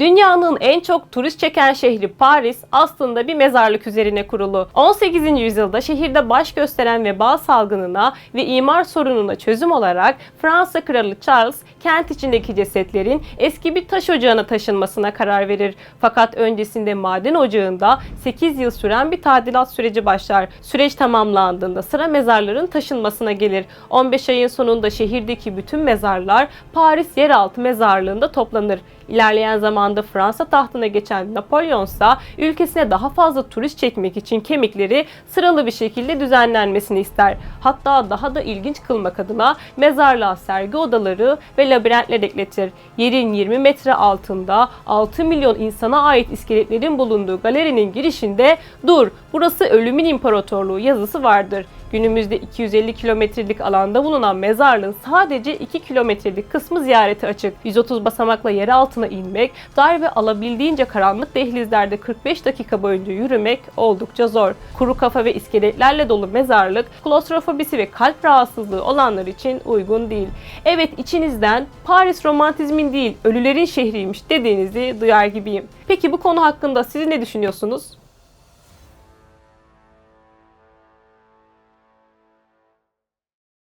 Dünyanın en çok turist çeken şehri Paris aslında bir mezarlık üzerine kurulu. 18. yüzyılda şehirde baş gösteren veba salgınına ve imar sorununa çözüm olarak Fransa Kralı Charles kent içindeki cesetlerin eski bir taş ocağına taşınmasına karar verir. Fakat öncesinde maden ocağında 8 yıl süren bir tadilat süreci başlar. Süreç tamamlandığında sıra mezarların taşınmasına gelir. 15 ayın sonunda şehirdeki bütün mezarlar Paris yeraltı mezarlığında toplanır. İlerleyen zamanda Fransa tahtına geçen Napolyon ise ülkesine daha fazla turist çekmek için kemikleri sıralı bir şekilde düzenlenmesini ister. Hatta daha da ilginç kılmak adına mezarlığa sergi odaları ve labirentler ekletir. Yerin 20 metre altında 6 milyon insana ait iskeletlerin bulunduğu galerinin girişinde ''Dur, burası ölümün imparatorluğu'' yazısı vardır. Günümüzde 250 kilometrelik alanda bulunan mezarlığın sadece 2 kilometrelik kısmı ziyarete açık. 130 basamakla yer altına inmek, dar ve alabildiğince karanlık dehlizlerde 45 dakika boyunca yürümek oldukça zor. Kuru kafa ve iskeletlerle dolu mezarlık, klostrofobisi ve kalp rahatsızlığı olanlar için uygun değil. Evet içinizden Paris romantizmin değil ölülerin şehriymiş dediğinizi duyar gibiyim. Peki bu konu hakkında siz ne düşünüyorsunuz?